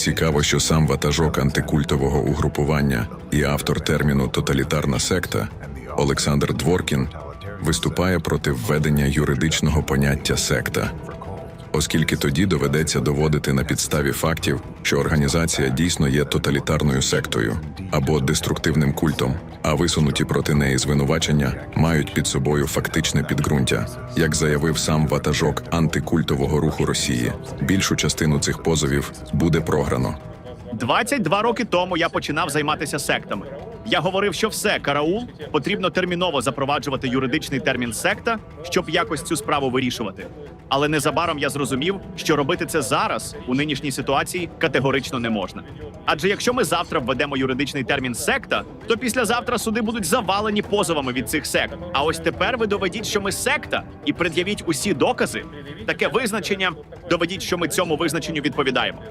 Цікаво, що сам ватажок антикультового угрупування і автор терміну тоталітарна секта Олександр Дворкін виступає проти введення юридичного поняття секта, оскільки тоді доведеться доводити на підставі фактів, що організація дійсно є тоталітарною сектою або деструктивним культом, а висунуті проти неї звинувачення мають під собою фактичне підґрунтя. Як заявив сам ватажок антикультового руху Росії, більшу частину цих позовів буде програно. 22 роки тому я починав займатися сектами. Я говорив, що все, караул, потрібно терміново запроваджувати юридичний термін секта, щоб якось цю справу вирішувати. Але незабаром я зрозумів, що робити це зараз у нинішній ситуації категорично не можна. Адже якщо ми завтра введемо юридичний термін секта, то післязавтра суди будуть завалені позовами від цих сект. А ось тепер ви доведіть, що ми секта, і пред'явіть усі докази. Таке визначення доведіть, що ми цьому визначенню відповідаємо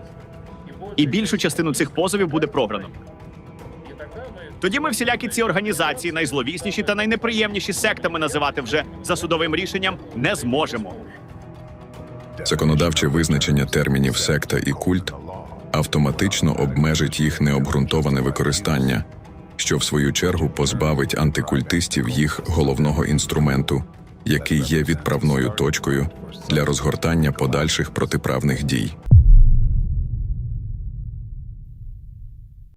і більшу частину цих позовів буде програно. Тоді ми всілякі ці організації, найзловісніші та найнеприємніші сектами називати вже за судовим рішенням не зможемо. Законодавче визначення термінів секта і культ автоматично обмежить їх необґрунтоване використання, що в свою чергу позбавить антикультистів їх головного інструменту, який є відправною точкою для розгортання подальших протиправних дій.